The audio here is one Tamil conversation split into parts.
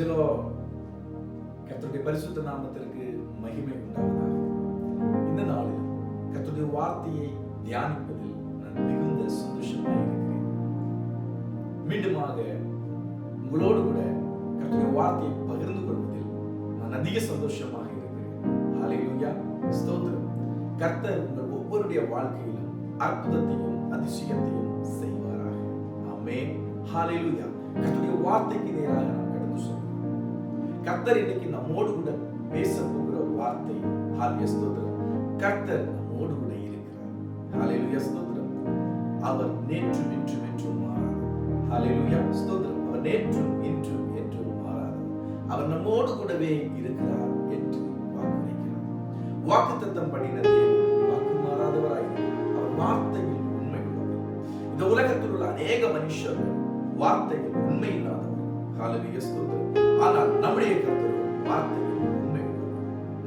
பிரைசலோ கத்தருடைய பரிசுத்த நாமத்திற்கு மகிமை உண்டாவதாக. இந்த நாளில் கத்தருடைய வார்த்தையை தியானிப்பதில் நான் மிகுந்த சந்தோஷமாக இருக்கிறேன். மீண்டுமாக உங்களோடு கூட கத்தருடைய வார்த்தையை பகிர்ந்து கொள்வதில் நான் அதிக சந்தோஷமாக இருக்கிறேன். ஹalleluya ஸ்தோத்திரம். கர்த்தர் உங்கள் ஒவ்வொருடைய வாழ்க்கையிலும் அற்புதத்தையும் அதிசயத்தையும் செய்வாராக. ஆமென் ஹalleluya கர்த்தருடைய வார்த்தைக்கு நேராக நாம் கர்த்தர் இன்னைக்கு நம்மோடு கூட பேச போகிற வார்த்தை. ஹாலிய ஸ்தோத்திரம். கர்த்தர் நம்மோடு கூட இருக்கிறார். ஹalleluya ஸ்தோத்திரம். அவர் நேற்றும் இன்றும் என்றும் மாறாது ஹalleluya ஸ்தோத்திரம். அவர் நேற்றும் இன்றும் என்றும் மாறாது அவர் நம்மோடு கூடவே இருக்கிறார் என்று வாக்குரைக்கிறார். வாக்குத்தத்தம் பண்ணின தேவன் வாக்கு மாறாதவராய் அவர் வார்த்தையில் உண்மை உள்ளவர் இந்த உலகத்தில் உள்ள அநேக மனுஷர்கள் வார்த்தையில் உண்மை ஹalleluya ஸ்தோத்திரம். ஆனால் நம்முடைய கர்த்தர் வார்த்தையில் உண்மை உள்ளவர்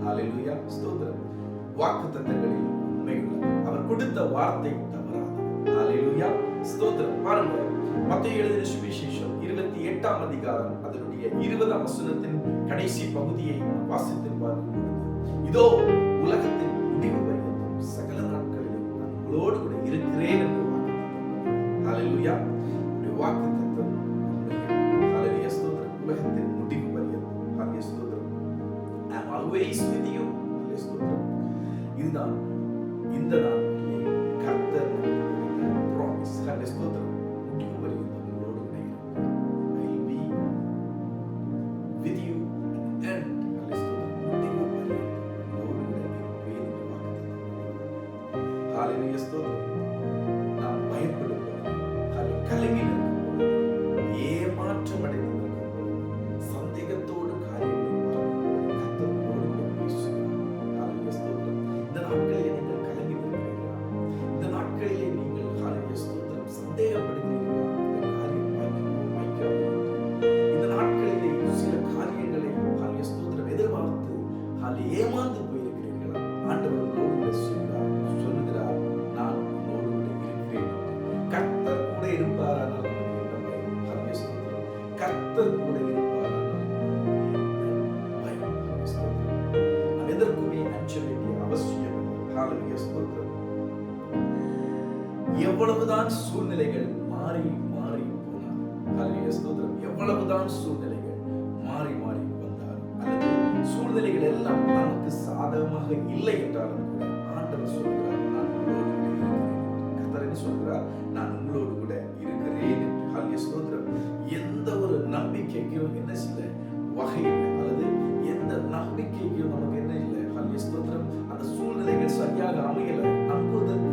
ஹalleluya ஸ்தோத்திரம். வாக்குத்தத்தங்களில் உண்மை உள்ளவர் அவர் கொடுத்த வார்த்தை தவறாது ஹalleluya ஸ்தோத்திரம். பாருங்க மத்திய எழுதின சுவிசேஷம் இருபத்தி எட்டாம் அதிகாரம் அதனுடைய இருபதாம் வசனத்தின் கடைசி பகுதியை வாசித்து பார்க்கும் இதோ உலகத்தின் முடிவு பரியந்தம். சகல நாட்களிலும் நான் உங்களோடு கூட இருக்கிறேன் என்று வாக்கு வாக்கு ஸ்துதியும் இதுதான் இந்த நாள் వాళ్ళు ఏమాందు పోయి எல்லாம் நமக்கு சாதகமாக இல்லை என்றாலும் கூட ஆண்டவர் சொல்கிறார் நான் உங்களோடு கூட இருக்கிறேன். கத்தர் என்ன சொல்கிறார்? நான் உங்களோடு கூட இருக்கிறேன். என்று சோதரம் ஸ்தோத்திரம். எந்த ஒரு நம்பிக்கைக்கும் என்ன சில வகை அல்லது எந்த நம்பிக்கைக்கும் நமக்கு என்ன இல்லை? ஹல்ய ஸ்தோத்திரம். அந்த சூழ்நிலைகள் சரியாக அமையல. நம்புவதற்கு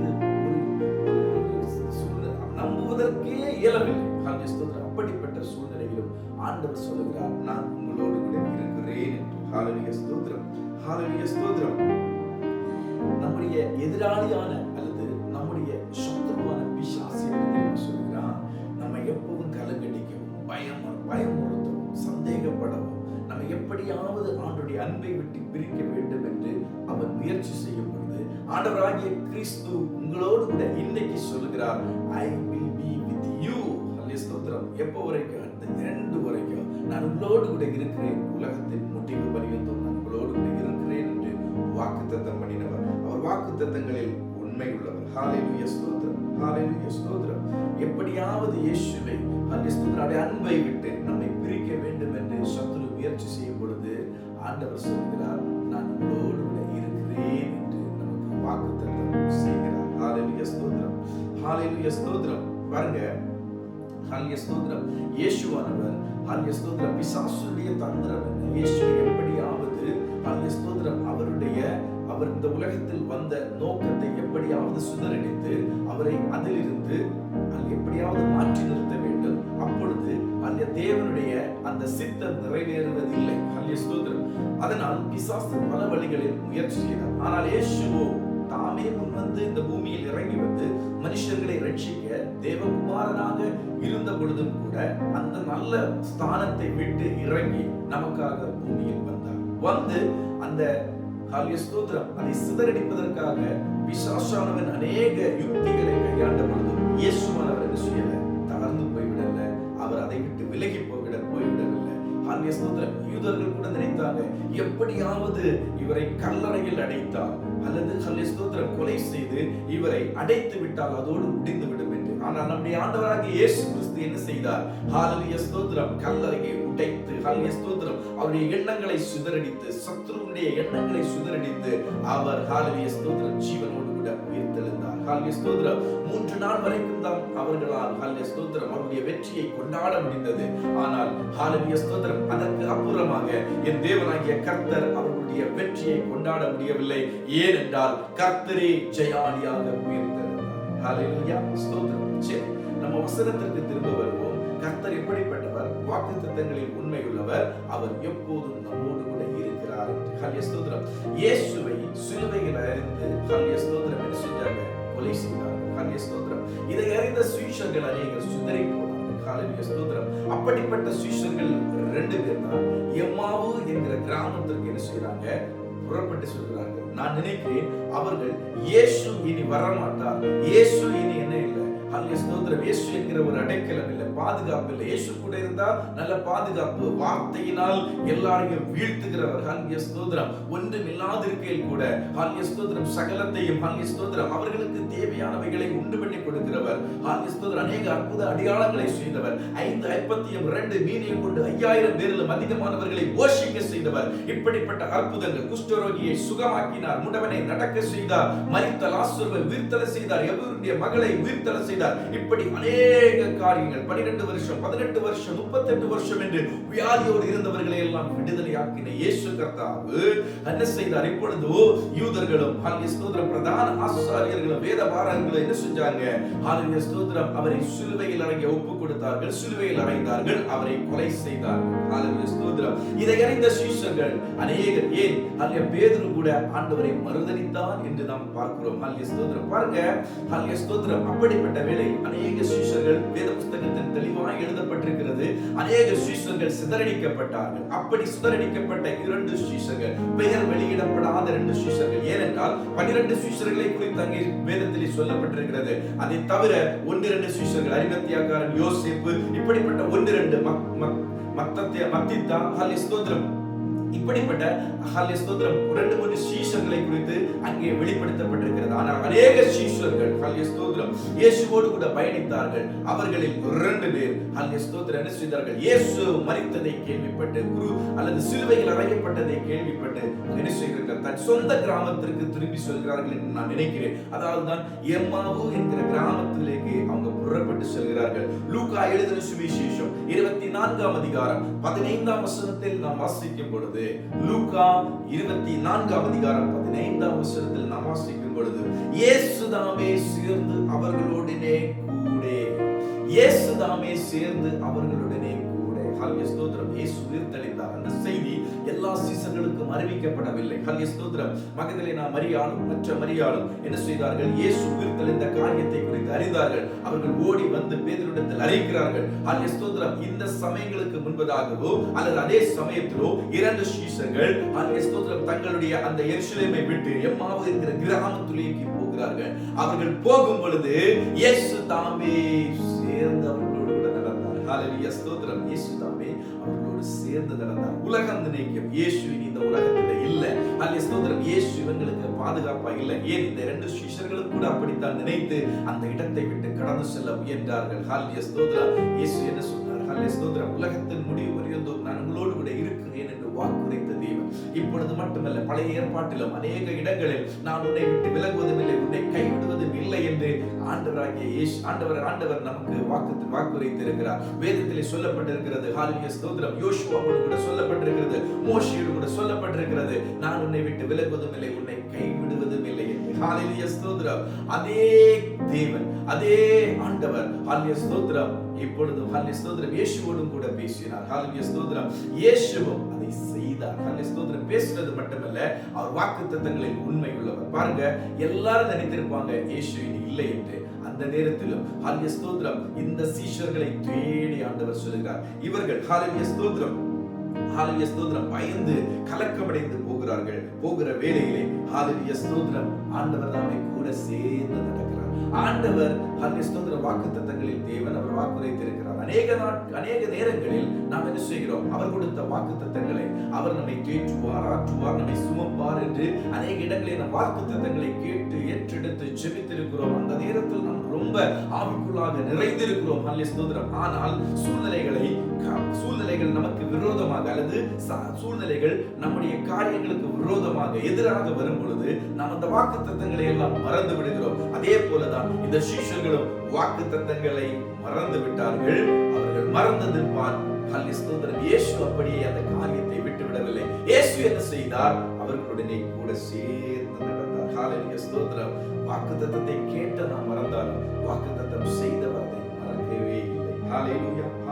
நம்புவதற்கே இயலவில்லை. ஹல்ய ஸ்தோத்திரம். அப்படிப்பட்ட சூழ்நிலையிலும் ஆண்டவர் சொல்லுகிறார் நான் உங்களோடு கூட இருக்கிறேன் என்று ஹalleluya ஸ்தோத்திரம். ஸ்தோத்திரம் நம்முடைய எதிராளியான அல்லது நம்முடைய சத்துருவான பிசாசு சொல்கிறான் நம்ம எப்பவும் கலங்கடிக்கவும் பயம் பயமுறுத்தவும் சந்தேகப்படவும் நம்ம எப்படியாவது ஆண்டுடைய அன்பை விட்டு பிரிக்க வேண்டும் என்று அவன் முயற்சி செய்யும் பொழுது ஆண்டவராகிய கிறிஸ்து உங்களோடு கூட இன்னைக்கு சொல்கிறார் I will be with you ஸ்தோத்திரம் எப்போ வரைக்கும்? அந்த இரண்டு வரைக்கும். நான் உங்களோடு கூட இருக்கிறேன். உலகத்தின் முடிவு பரியந்தம் நான் உங்களோடு கூட இருக்கிறேன் என்று வாக்குத்தத்தம் பண்ணினவர். அவர் வாக்குத்தத்தங்களில் உண்மை உள்ளவர் ஹalleluya ஸ்தோத்திரம். ஹalleluya ஸ்தோத்திரம். எப்படியாவது இயேசுவை ஹalleluya ஸ்தோத்திரம் அன்பை விட்டு நம்மை பிரிக்க வேண்டும் என்று சத்துரு முயற்சி செய்யும் பொழுது ஆண்டவர் சொல்கிறார் நான் உங்களோடு கூட இருக்கிறேன் என்று நமக்கு வாக்குத்தத்தம் செய்கிறார். ஹalleluya ஸ்தோத்திரம். ஹalleluya ஸ்தோத்திரம். பாருங்க ஹalleluya ஸ்தோத்திரம் இயேசுவானவர் ஹalleluya ஸ்தோத்திரம் பிசாசுடைய தந்திரம் என்ன இயேசுவை எப்படியாவது ஹalleluya ஸ்தோத்திரம் அவருடைய அவர் இந்த உலகத்தில் வந்த நோக்கத்தை எப்படியாவது சுதறடித்து அவரை அதிலிருந்து அது எப்படியாவது மாற்றி நிறுத்த வேண்டும். அப்பொழுது அந்த தேவனுடைய அந்த சித்தம் நிறைவேறுவதில்லை ஹல்லிய ஸ்தோத்திரம் அதனால் பிசாசு பல வழிகளில் முயற்சி செய்தார் ஆனால் இயேசுவோ தாமே முன்வந்து இந்த பூமியில் இறங்கி வந்து மனுஷர்களை ரட்சிக்க தேவகுமாரனாக இருந்த பொழுதும் கூட அந்த நல்ல ஸ்தானத்தை விட்டு இறங்கி நமக்காக பூமியில் வந்தார். வந்து அந்த ஹாலிய ஸ்தோத்திரம் அதை சிதறடிப்பதற்காக பிசாசானவன் அநேக யுக்திகளை கையாண்ட பொழுதும் இயேசுவானவர் என்ன செய்யல? தளர்ந்து போய்விடல. அவர் அதை விட்டு விலகி போய்விட போய்விடவில்லை. ஹாலிய ஸ்தோத்திரம் யூதர்கள் கூட நினைத்தாங்க எப்படியாவது இவரை கல்லறையில் அடைத்தால் அல்லது ஹாலிய ஸ்தோத்திரம் கொலை செய்து இவரை அடைத்து விட்டால் அதோடு முடிந்து விடும் என்று. ஆனால் நம்முடைய ஆண்டவராக இயேசு கிறிஸ்து என்ன செய்தார்? ஹாலலிய ஸ்தோத்திரம். கல்லறையை உடைத்து ஹாலிய ஸ்தோத்திரம். அவருடைய எண்ணங்களை சிதறடித்து சத்ருடைய எண்ணங்களை சிதறடித்து அவர் ஹாலலிய ஸ்தோத்திரம் ஜீவனோடு கூட உயிர்த்தெழுந்தார். ஹாலிய ஸ்தோத்திரம். மூன்று நாள் வரைக்கும் தான் அவர்களால் ஹாலிய ஸ்தோத்திரம் அவருடைய வெற்றியை கொண்டாட முடிந்தது. ஆனால் ஹாலிய ஸ்தோத்திரம் அதற்கு அப்புறமாக என் தேவனாகிய கர்த்தர் அவர்களுடைய வெற்றியை கொண்டாட முடியவில்லை. ஏனென்றால் கர்த்தரே ஜெயாளியாக உயர்ந்திருந்தார். நம்ம வசனத்திற்கு திரும்ப வருவோம். கர்த்தர் எப்படிப்பட்டவர்? வாக்கு திட்டங்களில் உண்மையுள்ளவர். அவர் எப்போதும் நம்மோடு கூட இருக்கிறார் என்று. ஹல்ய ஸ்தோத்திரம். இயேசுவை சிலுவையில் அறிந்து ஹல்ய ஸ்தோத்திரம் என்று செஞ்சாங்க கொலை செய்தார்கள். ஹல்ய ஸ்தோத்திரம். இதை அறிந்த சுவிஷர்கள் அநேகர் சுதறி போனார்கள் ஸ்தோத்திரம். அப்படிப்பட்ட சுவிஷர்கள் ரெண்டு பேர் தான். எம்மாவு என்கிற கிராமத்திற்கு என்ன செய்யறாங்க புறப்பட்டு சொல்கிறார்கள். நான் நினைக்கிறேன் அவர்கள் இயேசு இனி வரமாட்டார். இயேசு இனி ஸ்தோத்திரம் ஒரு அடைக்கலம் இல்லை பாதுகாப்பு இல்லை. இயேசு கூட இருந்தா நல்ல பாதுகாப்பு வார்த்தையினால் எல்லாரையும் வீழ்த்துகிறவர். ஹல்ய ஸ்தோத்திரம். ஒன்றும் இல்லாதிருக்கையில் கூட ஹல்ய ஸ்தோத்திரம். சகலத்தையும் ஹல்ய ஸ்தோத்திரம். அவர்களுக்கு தேவையானவைகளை உண்டு பண்ணி கொடுக்கிறவர். ஹல்ய ஸ்தோத்திரம். அநேக அற்புத அடையாளங்களை செய்தவர். ஐந்து ஐம்பத்தியும் இரண்டு மீனையும் கொண்டு ஐயாயிரம் பேரிலும் அதிகமானவர்களை போஷிக்க செய்தவர். இப்படிப்பட்ட அற்புதங்கள் குஷ்டரோகியை சுகமாக்கினார். முடவனை நடக்க செய்தார். மறித்த லாசுருவை உயிர்த்தலை செய்தார். எவருடைய மகளை உயிர்த்தலை செய்தார். இப்படி அநேக காரியங்கள். பனிரெண்டு வருஷம் பதினெட்டு வருஷம் முப்பத்தெட்டு வருஷம் என்று வியாதியோடு இருந்தவர்களை எல்லாம் விடுதலையாக்கின இயேசு கர்த்தாவு என்ன செய்தார்? இப்பொழுது யூதர்களும் ஹாலிய ஸ்தோத்திரம் பிரதான ஆசாரியர்களும் வேத பாரங்களும் என்ன செஞ்சாங்க? ஹாலிய ஸ்தோத்திரம் அவரை சிலுவையில் அடங்கிய ஒப்பு கொடுத்தார்கள் சிலுவையில் அடைந்தார்கள் அவரை கொலை செய்தார்கள். ஹாலிய ஸ்தோத்திரம். இதை அறிந்த சீசர்கள் அநேகர் ஏன்? ஹாலிய பேதுரு கூட ஆண்டவரை மறுதளித்தார் என்று நாம் பார்க்கிறோம். ஹாலிய ஸ்தோத்திரம். பாருங்க ஹாலிய ஸ்தோத்திரம் அப்படிப்பட்ட வேலை அநேக சீஷர்கள் வேத புஸ்தகத்தில் தெளிவாக எழுதப்பட்டிருக்கிறது. அநேக சீசர்கள் சிதறடிக்கப்பட்டார்கள். அப்படி சிதறடிக்கப்பட்ட இரண்டு சீசர்கள் பெயர் வெளியிடப்படாத இரண்டு சீசர்கள் ஏனென்றால் பனிரெண்டு சீசர்களை குறித்து அங்கே வேதத்தில் சொல்லப்பட்டிருக்கிறது. அதை தவிர ஒன்று இரண்டு சீசர்கள் அரிமத்தியாக்காரன் யோசிப்பு இப்படிப்பட்ட ஒன்று இரண்டு மக் மத்தித்தா ஹலி ஸ்தோத்திரம். இப்படிப்பட்ட ஹல்ய ஸ்தோத்திரம் இரண்டு மூன்று சீஷர்களை குறித்து அங்கே வெளிப்படுத்தப்பட்டிருக்கிறது. ஆனால் அநேக சீஷர்கள் ஹல்ய ஸ்தோத்திரம் இயேசுவோடு கூட பயணித்தார்கள். அவர்களில் இரண்டு பேர் ஹல்ய ஸ்தோத்திரம் என்ன செய்தார்கள் இயேசு மறித்ததை கேள்விப்பட்டு குரு அல்லது சிலுவையில் அறையப்பட்டதை கேள்விப்பட்டு என்ன செய்கிறார்கள் தன் சொந்த கிராமத்திற்கு திரும்பி சொல்கிறார்கள் என்று நான் நினைக்கிறேன். அதாவது தான் எம்மாவு என்கிற கிராமத்திலேக்கு அவங்க புறப்பட்டு செல்கிறார்கள். லூகா எழுதின சுவிசேஷம் இருபத்தி நான்காம் அதிகாரம் பதினைந்தாம் வசனத்தில் நாம் வாசிக்கும் பொழுது லூகா இருபத்தி நான்காம் அதிகாரம் பதினைந்தாம் வசனத்தில் நாம் வாசிக்கும் பொழுது இயேசுதாமே சேர்ந்து அவர்களுடனே கூட. இயேசுதாமே சேர்ந்து அவர்களுடனே ஹல்ய ஸ்தோத்திரம். இயேசு உயிர்த்தளித்தார் அந்த செய்தி எல்லா சீசன்களுக்கும் அறிவிக்கப்படவில்லை. ஹல்ய ஸ்தோத்திரம். மகதலேனா மரியாளும் மற்ற மரியாளும். என்ன செய்தார்கள்? இயேசு உயிர்த்தளித்த காரியத்தை குறித்து அறிந்தார்கள். அவர்கள் ஓடி வந்து பேதரிடத்தில் அறிவிக்கிறார்கள். ஹல்ய ஸ்தோத்திரம் இந்த சமயங்களுக்கு முன்பதாகவோ அல்லது அதே சமயத்திலோ இரண்டு சீசர்கள் ஹல்ய ஸ்தோத்திரம் தங்களுடைய அந்த எரிசிலைமை விட்டு எம்மாவது என்கிற கிராமத்துலேயே போகிறார்கள். அவர்கள் போகும் பொழுது இயேசு தாமே சேர்ந்தவர்கள் ஹalleluya ஸ்தோத்திரம் இயேசு தாமே அவர்களோடு சேர்ந்து நடந்தார் உலகம் நினைக்கும் இயேசு இனி இந்த உலகத்தில் இல்லை. ஹalleluya ஸ்தோத்திரம் இயேசு இவங்களுக்கு பாதுகாப்பா இல்லை. ஏன் இந்த ரெண்டு சிஷ்யர்களும் கூட அப்படித்தான் நினைத்து அந்த இடத்தை விட்டு கடந்து செல்ல முயன்றார்கள்? ஹalleluya ஸ்தோத்திரம் இயேசு என்ன சொன்னார்? ஹalleluya ஸ்தோத்திரம் உலகத்தின் முடிவு வரையும் மட்டுமல்ல பழைய ஏற்பாட்டிலும் அநேக இடங்களில் நான் உன்னை விட்டு விலகுவதும் இல்லை உன்னை கைவிடுவதும் இல்லை என்று ஆண்டவராகிய இயேசு ஆண்டவர் ஆண்டவர் நமக்கு வாக்கு வாக்குரைத்திருக்கிறார். வேதத்திலே சொல்லப்பட்டிருக்கிறது ஹாலிய ஸ்தோத்திரம் யோசுவாவோடு கூட சொல்லப்பட்டிருக்கிறது மோஷியோடு கூட சொல்லப்பட்டிருக்கிறது நான் உன்னை விட்டு விலகுவதும் இல்லை உன்னை கைவிடுவதும் இல்லை என்று. ஹாலிய ஸ்தோத்திரம். அதே தேவன் அதே ஆண்டவர் ஹாலிய ஸ்தோத்திரம். இப்பொழுது ஹாலிய ஸ்தோத்திரம் இயேசுவோடும் கூட பேசினார். ஹாலிய ஸ்தோத்திரம். இயேசுவும் செய்தார். தன்னை ஸ்தோத்திரம் பேசுறது மட்டுமல்ல அவர் வாக்கு தத்தங்களில் உண்மை உள்ளவர் பாருங்க எல்லாரும் நினைத்திருப்பாங்க இயேசு இது இல்லை என்று. அந்த நேரத்திலும் ஹாலிய ஸ்தோத்திரம். இந்த சீஷர்களை தேடி ஆண்டவர் சொல்கிறார் இவர்கள் ஹாலிய ஸ்தோத்திரம். ஹாலிய ஸ்தோத்திரம். பயந்து கலக்கமடைந்து போகிறார்கள். போகிற வேலையிலே ஹாலிய ஸ்தோத்திரம். ஆண்டவர் தாமே கூட சேர்ந்து நடக்கிறார். ஆண்டவர் ஹாலிய ஸ்தோத்திர வாக்கு தத்தங்களில் தேவன் அவர் வாக்குரைத்திருக்கிறார். அநேக நாட் அநேக நேரங்களில் நாம் என்ன செய்கிறோம்? அவர் கொடுத்த வாக்கு தத்தங்களை அவர் நம்மை தேற்றுவார் ஆற்றுவார் நம்மை சுமப்பார் என்று அநேக இடங்களில் நம் வாக்கு தத்தங்களை கேட்டு ஏற்றெடுத்து ஜெபித்திருக்கிறோம் அந்த நேரத்தில் நாம் ரொம்ப ஆவிக்குள்ளாக நிறைந்திருக்கிறோம். அல்ல சுதந்திரம் ஆனால் சூழ்நிலைகளை சூழ்நிலைகள் நமக்கு விரோதமாக அல்லது ச- சூழ்நிலைகள் நம்முடைய காரியங்களுக்கு விரோதமாக எதிராக வரும் பொழுது நாம் அந்த வாக்கு தத்தங்களை எல்லாம் மறந்து விடுகிறோம். அதே போலதான் இந்த சீஷர்களும் வாக்கு தத்தங்களை மறந்து விட்டார்கள். அவர்கள் மறந்தது பால் ஹல்லி சுதந்திரம் இயேசு அப்படியே அந்த காரியத்தை விட்டு விடவில்லை. இயேசு என்ன செய்தார்? அவர்களுடனே கூட சேர்ந்து நடந்தார். ஹalleluya ஸ்தோத்திரம் வாக்குத்தத்தத்தை கேட்ட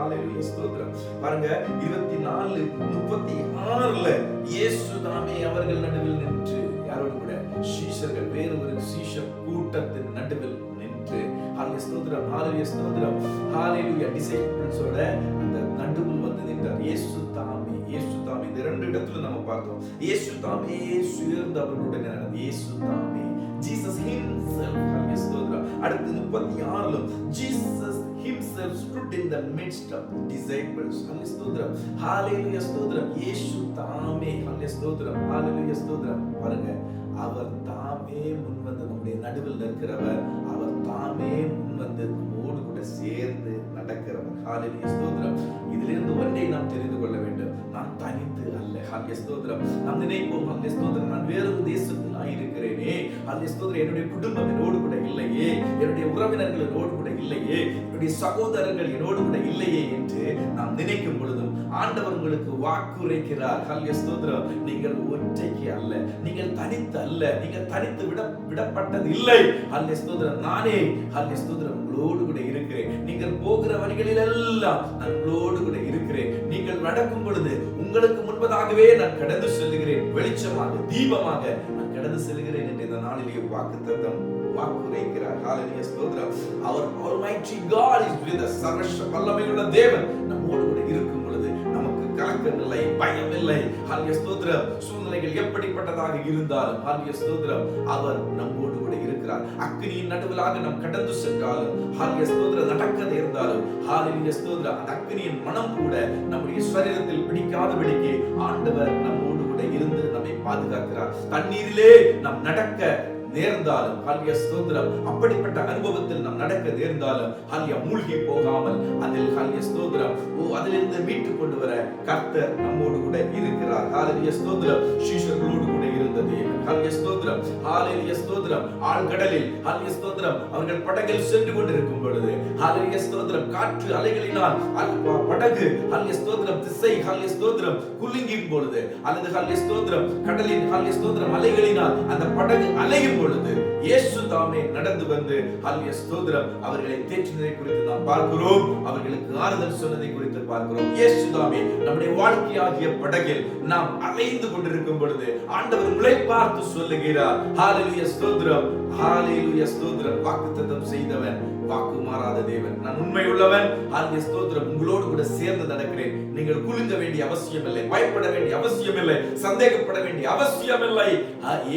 ஹalleluya ஸ்தோத்திரம். பாருங்க 24 36ல இயேசு தாமே அவர்கள் நடுவில் நின்று யாரோடு கூட? சீஷர்கள் வேறு ஒரு சீஷ கூட்டத்தின் நடுவில் நின்று. ஹalleluya ஸ்தோத்திரம் ஹalleluya ஸ்தோத்திரம். ஹalleluya டிசைபிள்ஸோட அந்த நடுவில் வந்து நின்றார். இயேசு தாமே இயேசு தாமே இந்த ரெண்டு இடத்துல நம்ம பார்த்தோம். இயேசு தாமே சுயர்ந்து அவர்களுடன் நடந்து இயேசு தாமே ஜீசஸ் ஹிம்செல்ஃப் ஹalleluya ஸ்தோத்திரம். அடுத்து 36லும் Jesus himself stood in the midst of disciples. ஹalleluya ஸ்தோத்திரம் ஹalleluya ஸ்தோத்திரம் இயேசு தாமே ஹalleluya ஸ்தோத்திரம் ஹalleluya ஸ்தோத்திரம் பாருங்க அவர் தாமே முன் வந்து நம்முடைய நடுவில் நிற்கிறவர். அவர் தாமே முன் வந்து நம்மோடு கூட சேர்ந்து நடக்கிறவர். ஹalleluya ஸ்தோத்திரம் இதிலிருந்து ஒன்றை நாம் தெரிந்து கொள்ள வேண்டும். நான் தனித்து அல்ல. ஹalleluya ஸ்தோத்திரம் நாம் நினைப்போம் ஹalleluya ஸ்தோத்திரம் நான் வேறொரு தேசத்தில் ஆயிருக்கிறேனே. ஹalleluya ஸ்தோத்திரம் என்னுடைய குடும்பம் என்னோடு கூட இல்லையே. என்னுடைய உறவினர்கள் என்னோடு இல்லையே. என்னுடைய சகோதரர்கள் என்னோடு கூட இல்லையே என்று நாம் நினைக்கும் பொழுதும் ஆண்டவர் உங்களுக்கு வாக்குரைக்கிறார். ஹல்ய ஸ்தோத்திரம். நீங்கள் ஒற்றைக்கு அல்ல நீங்கள் தனித்து அல்ல நீங்கள் தனித்து விட விடப்பட்டது இல்லை. ஹல்ய ஸ்தோத்திரம். நானே ஹல்ய ஸ்தோத்திரம் உங்களோடு கூட இருக்கிறேன். நீங்கள் போகிற வழிகளில் எல்லாம் நான் உங்களோடு கூட இருக்கிறேன். நீங்கள் நடக்கும் பொழுது உங்களுக்கு முன்பதாகவே நான் கடந்து செல்லுகிறேன். வெளிச்சமாக தீபமாக நான் கடந்து செல்கிறேன் என்று இந்த நாளிலேயே வாக்குத்தத்தம் ஹalleluya ஸ்தோத்திரம். அவர் almighty சர்வ வல்லமையுள்ள தேவன் நம்மோடு கூட இருக்கும் பொழுது நமக்கு கலக்கம் இல்லை பயம் இல்லை ஹalleluya ஸ்தோத்திரம். சூழ்நிலைகள் எப்படிப்பட்டதாக இருந்தாலும் ஹalleluya ஸ்தோத்திரம். அவர் நம்மோடு கூட இருக்கிறார். அக்னியின் நடுவிலாக நாம் கடந்து சென்றாலும் ஹாலிய ஸ்தோத்திரம் நடக்க நேர்ந்தாலும் ஹாலிய ஸ்தோத்திரம். அந்த அக்னியின் மனம் கூட நம்முடைய சரீரத்தில் பிடிக்காதபடிக்கு ஆண்டவர் நம்மோடு கூட இருந்து நம்மை பாதுகாக்கிறார். தண்ணீரிலே நாம் நடக்க நேர்ந்தாலும் ஹல்யா ஸ்தோத்திரம். அப்படிப்பட்ட அனுபவத்தில் நாம் நடக்க நேர்ந்தாலும் ஹல்யா மூழ்கி போகாமல் அதில் ஹல்யா ஸ்தோத்திரம். ஓ அதிலிருந்து மீட்டு கொண்டு வர கர்த்தர் நம்மோடு கூட இருக்கிறார். ஹalleluya ஸ்தோத்திரம். சீஷர்களோடு கூட இருந்த தேவன். ஹல்யா ஸ்தோத்திரம். ஹalleluya ஸ்தோத்திரம். ஆழ்கடலில் ஹல்யா ஸ்தோத்திரம். அவர்கள் படகில் சென்று கொண்டிருக்கும் பொழுது ஹalleluya ஸ்தோத்திரம். காற்று அலைகளினால் படகு ஹல்யா ஸ்தோத்திரம். திசை ஹல்யா ஸ்தோத்திரம். குலுங்கும் பொழுது அல்லது ஹல்யா ஸ்தோத்திரம். கடலின் ஹல்யா ஸ்தோத்திரம் அலைகளினால் அந்த படகு அலையும் பொழுது இயேசு தாமே நடந்து வந்து ஹாலிய ஸ்தோத்திரம். அவர்களை தேற்றினதை குறித்து நாம் பார்க்கிறோம். அவர்களுக்கு ஆறுதல் சொன்னதை குறித்து பார்க்கிறோம். இயேசு தாமே நம்முடைய வாழ்க்கையாகிய படகில் நாம் அலைந்து கொண்டிருக்கும் பொழுது ஆண்டவர் உழைப்பார்த்து பார்த்து சொல்லுகிறார். ஹாலிலுய ஸ்தோத்ரம் ஹாலிலுய ஸ்தோத்ரம் வாக்குத்தத்தம் செய்தவன். வாக்கு மாறாத தேவன். நான் உண்மை உள்ளவன் ஆகிய ஸ்தோத்திரம் உங்களோடு கூட சேர்ந்து நடக்கிறேன். நீங்கள் குலுங்க வேண்டிய அவசியம் இல்லை பயப்பட வேண்டிய அவசியம் இல்லை சந்தேகப்பட வேண்டிய அவசியம் இல்லை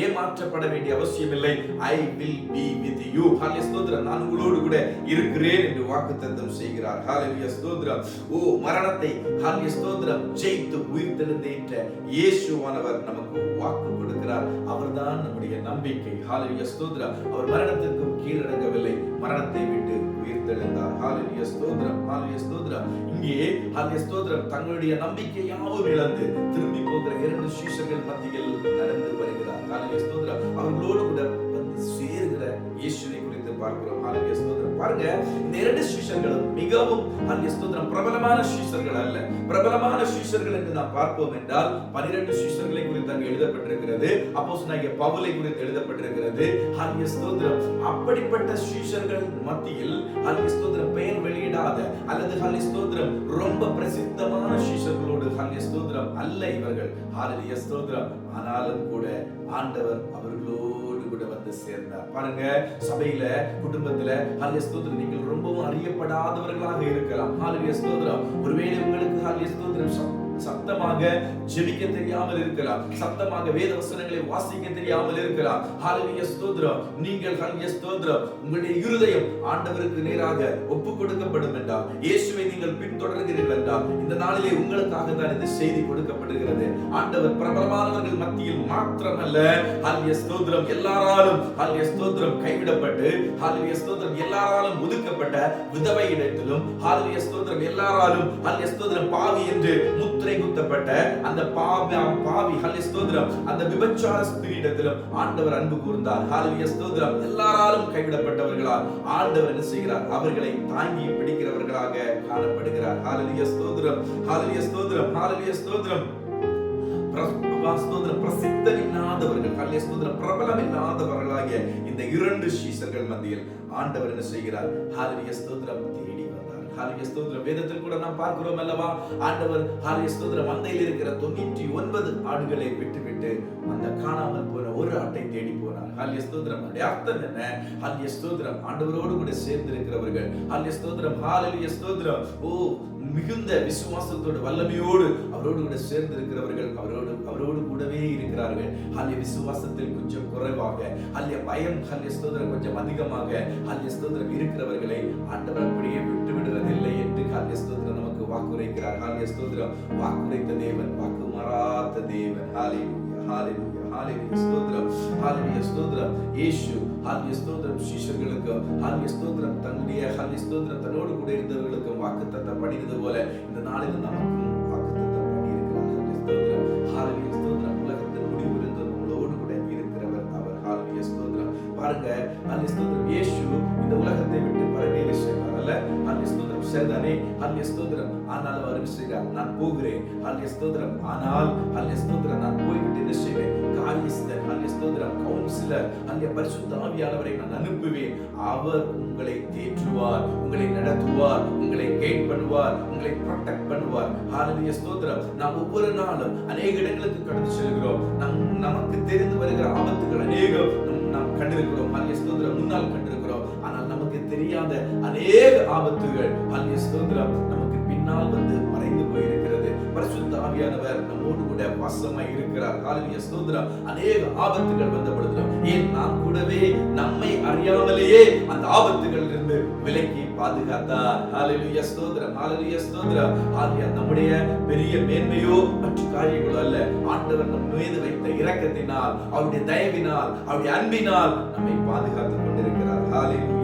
ஏமாற்றப்பட வேண்டிய அவசியம் இல்லை I will be with you ஹalleluya ஸ்தோத்திரம் நான் உங்களோடு கூட இருக்கிறேன் என்று வாக்குத்தத்தம் செய்கிறார். ஹalleluya ஸ்தோத்திரம். ஓ மரணத்தை ஹalleluya ஸ்தோத்திரம் ஜெயித்து உயிர்த்தெழுந்தேற்ற இயேசுவானவர் நமக்கு வாக்கு கொடுக்கிறார். அவர்தான் நம்முடைய நம்பிக்கை. ஹalleluya ஸ்தோத்திரம் அவர் மரணத்திற்கும் கீழடங்கவில்லை. மரணத்தை விட்டு உயிர்த்தெழுந்தார். ஹாலிய ஸ்தோத்ரம் ஹாலிய ஸ்தோத்ரம் இங்கே ஹாலிய ஸ்தோத்ரம் தங்களுடைய நம்பிக்கை யாவும் இழந்து திரும்பி போகிற இரண்டு சீஷர்கள் மத்தியில் நடந்து வருகிறார். ஹாலிய ஸ்தோத்ரம் அவர்களோடு கூட வந்து சேருகிற இயேசுவை குறித்து பார்க்கிறோம். ஹாலிய ஸ்தோத்ரம் பாருங்க இந்த சீஷர்களும் மிகவும் ஹalleluya ஸ்தோத்திரம். பிரபலமான சீஷர்கள் அல்ல. பிரபலமான சீஷர்கள் என்று நாம் பார்ப்போம் என்றால் 12 சீஷர்களை குறித்து அங்கு எழுதப்பட்டிருக்கிறது. அப்போஸ்தலனாகிய பவுலை குறித்து எழுதப்பட்டிருக்கிறது. ஹalleluya ஸ்தோத்திரம். அப்படிப்பட்ட சீஷர்கள் மத்தியில் ஹalleluya ஸ்தோத்திரம் பெயர் வெளியிடாத அல்லது ஹalleluya ஸ்தோத்திரம் ரொம்ப பிரசித்தமான சீஷர்களோடு ஹalleluya ஸ்தோத்திரம் அல்ல இவர்கள். ஹalleluya ஸ்தோத்திரம். ஆனாலும் கூட ஆண்டவர் அவர்களோடு கூட வந்து சேர்ந்தார். பாருங்க சபையில குடும்பத்துல ஹalleluya ஸ்தோத்திரம் நீங்கள் ரொம்பவும் அறியப்படாதவர்களாக இருக்கலாம். ஹalleluya ஸ்தோத்திரம். ஒருவேளை உங்களுக்கு ஹாலிய ஸ்தோத்திரம் சத்தமாக ஜெபிக்க தெரியாமல் இருக்கலாம் சத்தமாக வேத வசனங்களை வாசிக்க தெரியாமல் இருக்கலாம் ஹalleluya ஸ்தோத்திரம். நீங்கள் ஹalleluya ஸ்தோத்திரம். உங்களுடைய இருதயம் ஆண்டவருக்கு நேராக ஒப்பு கொடுக்கப்படும் என்றால் இயேசுவை நீங்கள் பின்தொடர்கிறீர்கள் என்றால் இந்த நாளிலே உங்களுக்காக தான் இந்த செய்தி கொடுக்கப்படுகிறது. ஆண்டவர் பிரபலமானவர்கள் மத்தியில் மாத்திரமல்ல. ஹalleluya ஸ்தோத்திரம். எல்லாராலும் ஹalleluya ஸ்தோத்திரம் கைவிடப்பட்டு ஹalleluya ஸ்தோத்திரம் எல்லாராலும் ஒதுக்கப்பட்ட விதவை இடத்திலும் ஹalleluya ஸ்தோத்திரம் எல்லாராலும் ஹalleluya ஸ்தோத்திரம் பாவி என்று முத்து முத்திரை குத்தப்பட்ட அந்த பாவி பாவி ஹalleluya ஸ்தோத்திரம். அந்த விபச்சார ஸ்திரீடத்திலும் ஆண்டவர் அன்பு கூர்ந்தார். ஹalleluya ஸ்தோத்திரம். எல்லாராலும் கைவிடப்பட்டவர்களால் ஆண்டவர் என்ன செய்கிறார்? அவர்களை தாங்கி பிடிக்கிறவர்களாக காணப்படுகிறார். ஹalleluya ஸ்தோத்திரம். ஹalleluya ஸ்தோத்திரம். ஹalleluya ஸ்தோத்திரம். பிரபா பிரசித்தம் இல்லாதவர்கள் ஹல்லே ஸ்தோத்திரம். பிரபலம் இல்லாதவர்களாகிய இந்த இரண்டு சீசர்கள் மத்தியில் ஆண்டவர் என்ன செய்கிறார்? ஹalleluya ஸ்தோத்திரம். தேடி ஸ்தோத்திரம். வேதத்தில் கூட நாம் பார்க்கிறோம் அல்லவா? ஆண்டவர் ஹalleluya ஸ்தோத்திரம் மந்தையில் இருக்கிற தொண்ணூற்றி ஒன்பது ஆடுகளை விட்டுவிட்டு அந்த காணாமல் போன ஒரு ஆட்டை தேடி போனார். ஹாலிய ஸ்தோத்திரம் அர்த்தம் என்ன? ஹalleluya ஸ்தோத்திரம் ஆண்டவரோடு கூட சேர்ந்து இருக்கிறவர்கள் ஹalleluya ஸ்தோத்திரம் ஹalleluya ஸ்தோத்திரம். ஓ மிகுந்த விசுவாசத்தோடு வல்லமையோடு அவரோடு கூட சேர்ந்து இருக்கிறவர்கள் அவரோடு அவரோடு கூடவே இருக்கிறார்கள். ஹல்ய விசுவாசத்தில் கொஞ்சம் குறைவாக ஹல்ய பயம் ஹல்ய ஸ்தோத்திரம் கொஞ்சம் அதிகமாக ஹல்ய ஸ்தோத்திரம் இருக்கிறவர்களை ஆண்டவர் அப்படியே விட்டு விடுவதில்லை என்று ஹல்ய ஸ்தோத்திரம் நமக்கு வாக்குரைக்கிறார். ஹல்ய ஸ்தோத்திரம் வாக்குரைத்த தேவன் வாக்கு மாறாத தேவன். ஹalleluya ஹalleluya ஹalleluya ஸ்தோத்திரம் ஹalleluya ஸ்தோத்திரம். இயேசு ஹalleluya ஸ்தோத்திரம் சீஷர்களுக்கு ஹalleluya ஸ்தோத்திரம் தன்னுடைய ஹalleluya ஸ்தோத்திரம் ஸ்தோத்திரத்தனோடு கூட இருந்தவர்களுக்கு வாக்குத்தத்தம் பண்ணினது போல இந்த நாளில் நமக்கும் வாக்குத்தத்தம் பண்ணி இருக்கிறார் ஹalleluya ஸ்தோத்திரம். உலகத்தின் முடிவு இருந்து நம்மளோடு கூட இருக்கிறவர் அவர். ஹாலவிய ஸ்தோத்திரம். பாருங்க ஹalleluya ஸ்தோத்திரம் இயேசு இந்த உலகத்தை செய்தானே? ஸ்தோத்திரம் ஸ்தோத்திரம். ஆனால் அவர் என்ன செய்கிறார்? நான் போகிறேன். ஹalleluya ஸ்தோத்திரம். ஆனால் ஹalleluya ஸ்தோத்திரம் நான் போய்விட்டு என்ன செய்வேன்? காரியஸ்தர் ஹalleluya ஸ்தோத்திரம் கவுன்சிலர் ஹalleluya பரிசுத்த ஆவியானவரை நான் அனுப்புவேன். அவர் உங்களை தேற்றுவார் உங்களை நடத்துவார் உங்களை கைட் பண்ணுவார் உங்களை ப்ரொடெக்ட் பண்ணுவார். ஆலய ஸ்தோத்திரம். நாம் ஒவ்வொரு நாளும் அநேக இடங்களுக்கு கடந்து செல்கிறோம். நம் நமக்கு தெரிந்து வருகிற ஆபத்துகள் அநேகம். நாம் கண்டிருக்கிறோம். ஹalleluya ஸ்தோத்திரம். முன்னால் கண்டிருக்கிறோம். தெரியாத அநேக ஆபத்துகள் ஹalleluya சுதந்திரம் நமக்கு பின்னால் வந்து மறைந்து போயிருக்கிறது. பரிசுத்த ஆவியானவர் நம்மோடு கூட வாசமாய் இருக்கிறார். காலிய சுதந்திரம் அநேக ஆபத்துகள் வந்த ஏன் நாம் கூடவே நம்மை அறியாமலேயே அந்த ஆபத்துகள் இருந்து விலக்கி பாதுகாத்தார்? ஹalleluya. ஸ்தோத்திரம் ஹalleluya. ஸ்தோத்திரம் ஹalleluya நம்முடைய பெரிய மேன்மையோ மற்ற காரியங்களோ அல்ல. ஆண்டவர் நம் மீது வைத்த இரக்கத்தினால் அவருடைய தயவினால் அவருடைய அன்பினால் நம்மை பாதுகாத்துக் கொண்டிருக்கிறார். ஹalleluya ஹalleluya.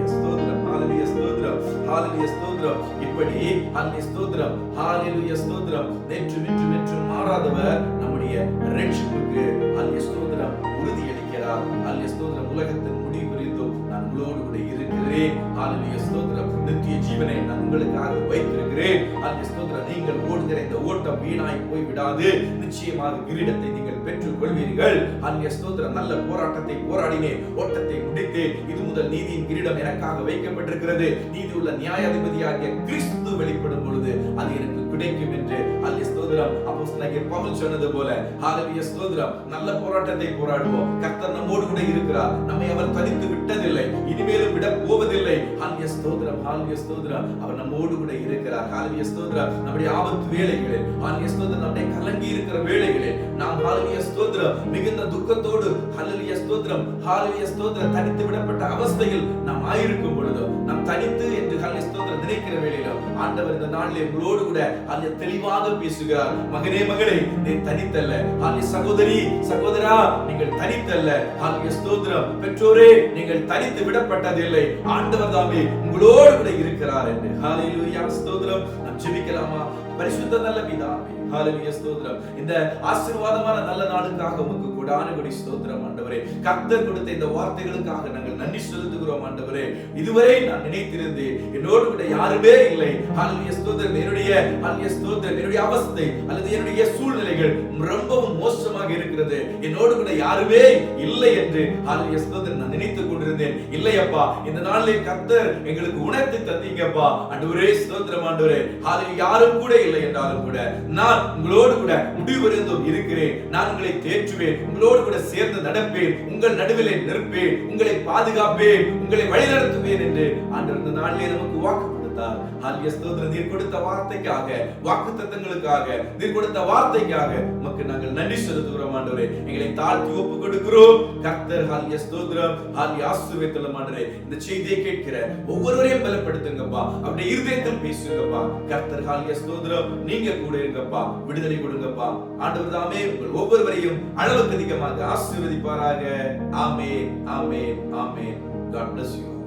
ஸ்தோத்திரம். ஹalleluya ஸ்தோத்திரம். இப்படி ஹalleluya ஸ்தோத்திரம். ஹalleluya ஸ்தோத்திரம். நேற்று இன்று நேற்று மாறாதவர் நம்முடைய ரட்சிப்புக்கு ஹalleluya ஸ்தோத்திரம் உறுதி அளிக்கிறார் ஹalleluya ஸ்தோத்திரம் உலகத்தின் முடிவு வரைக்கும் நான் உங்களோடு கூட இருக்கிறேன். ஹalleluya ஸ்தோத்திரம். நித்திய ஜீவனை நான் உங்களுக்காக வைத்திருக்கிறேன். ஹalleluya ஸ்தோத்திரம். நீங்கள் ஓடுகிற இந்த ஓட்டம் வீணாய் போய் விடாது நிச்சயமாக கிரீடத்தை நீங்கள் பெற்றுக் கொள்வீர்கள் அந்நிய ஸ்தோத்திரம் நல்ல போராட்டத்தை போராடினேன் ஓட்டத்தை முடித்து இது முதல் நீதியின் கிரீடம் எனக்காக வைக்கப்பட்டிருக்கிறது. நீதி உள்ள நியாயாதிபதியாகிய கிறிஸ்து வெளிப்படும் பொழுது அது எனக்கு கிடைக்கும் என்று அல்லி ஸ்தோத்திரம். அப்போ பவுல் சொன்னது போல ஹாலவிய ஸ்தோத்திரம். நல்ல போராட்டத்தை போராடுவோம். கர்த்தர் நம்மோடு கூட இருக்கிறார். நம்மை அவர் தனித்து விட்டதில்லை. இனிமேலும் விட போவதில்லை. ஹாலிய ஸ்தோத்திரம். ஹalleluya ஸ்தோத்திரம். அவர் நம்மோடு கூட இருக்கிறார். ஹalleluya ஸ்தோத்திரம். நம்முடைய ஆபத்து வேளைகளில் ஹாலிய ஸ்தோத்திரம். நம்முடைய கலங்கி இருக்கிற வேளைகளில் நாம் ஹalleluya ஸ்தோத்திரம். மிகுந்த துக்கத்தோடு ஹalleluya ஸ்தோத்திரம். ஹalleluya ஸ்தோத்திரம். தனித்து விடப்பட்ட அவஸ்தையில் நாம் ஆயிருக்கும் பொழுது நாம் தனித்து என்று ஹாலிய ஸ்தோத்திரம் நினைக்கிற வேளையிலும் ஆண்டவர் இந்த நாளிலே உங்களோடு கூட அதை தெளிவாக பேசுகிறார். மகனே மகளே நீ தனித்தல்ல. ஹalleluya சகோதரி சகோதரா நீங்கள் தனித்தல்ல. ஹalleluya ஸ்தோத்திரம். பெற்றோரே நீங்கள் தனித்து விடப்பட்டதில்லை. ஆண்டவர் தாமே உங்களோடு கூட இருக்கிறார் என்று. ஹalleluya ஸ்தோத்திரம். நாம் ஜெபிக்கலாமா? பரிசுத்த நல்ல பிதாவே ஹalleluya ஸ்தோத்திரம். இந்த ஆசீர்வாதமான நல்ல நாளுக்காக உமக்கு கொடான கொடி ஸ்தோத்திரம் ஆண்டவரே. கர்த்தர் கொடுத்த இந்த வார்த்தைகளுக்காக நாங்கள் நன்றி செலுத்துகிறோம் ஆண்டவரே. இதுவரை நான் நினைத்திருந்தேன் என்னோடு கூட யாருமே இல்லை. ஹalleluya ஸ்தோத்திரம். என்னுடைய ஹalleluya ஸ்தோத்திரம். என்னுடைய அவஸ்தை அல்லது என்னுடைய சூழ்நிலைகள் ரொம்பவும் மோசமாக இருக்கிறது. என்னோடு கூட யாருமே இல்லை என்று ஹalleluya ஸ்தோத்திரம். நான் நினைத்துக் கொண்டிருந்தேன். இல்லையப்பா இந்த நாளிலே கர்த்தர் எங்களுக்கு உணர்த்தி தந்தீங்கப்பா. ஆண்டவரே ஸ்தோத்திரம் ஆண்டவரே. ஹalleluya யாரும் கூட இல்லை என்றாலும் கூட நான் உங்களோடு கூட முடிவிருந்தும் இருக்கிறேன். நான் உங்களை தேற்றுவேன். உங்களோடு கூட சேர்ந்து நடப்பேன். உங்கள் நடுவிலே நிற்பேன். உங்களை பாதுகாப்பேன். உங்களை வழிநடத்துவேன் என்று அந்த நாளிலே நமக்கு வாக்கு கொடுத்தார். ஹாலிய ஸ்தோத்திரம் நீர் கொடுத்த வார்த்தைக்காக வாக்கு தத்தங்களுக்காக நீர் கொடுத்த வார்த்தைக்காக உமக்கு நாங்கள் நன்றி செலுத்துகிறோம் ஆண்டவரே. எங்களை தாழ்த்தி ஒப்பு கொடுக்கிறோம். கர்த்தர் ஹாலிய ஸ்தோத்திரம் ஹாலிய ஆசீர்வதித்துள்ள ஆண்டவரே. இந்த செய்தியை கேட்கிற ஒவ்வொருவரையும் பலப்படுத்துங்கப்பா. அப்படியே இருதயத்தில் பேசுங்கப்பா. கர்த்தர் ஹாலிய ஸ்தோத்திரம் நீங்க கூட இருங்கப்பா. விடுதலை கொடுங்கப்பா. ஆண்டவர் தாமே உங்கள் ஒவ்வொருவரையும் அளவுக்கு அதிகமாக ஆசீர்வதிப்பாராக. ஆமே ஆமே ஆமே காட் பிளஸ் யூ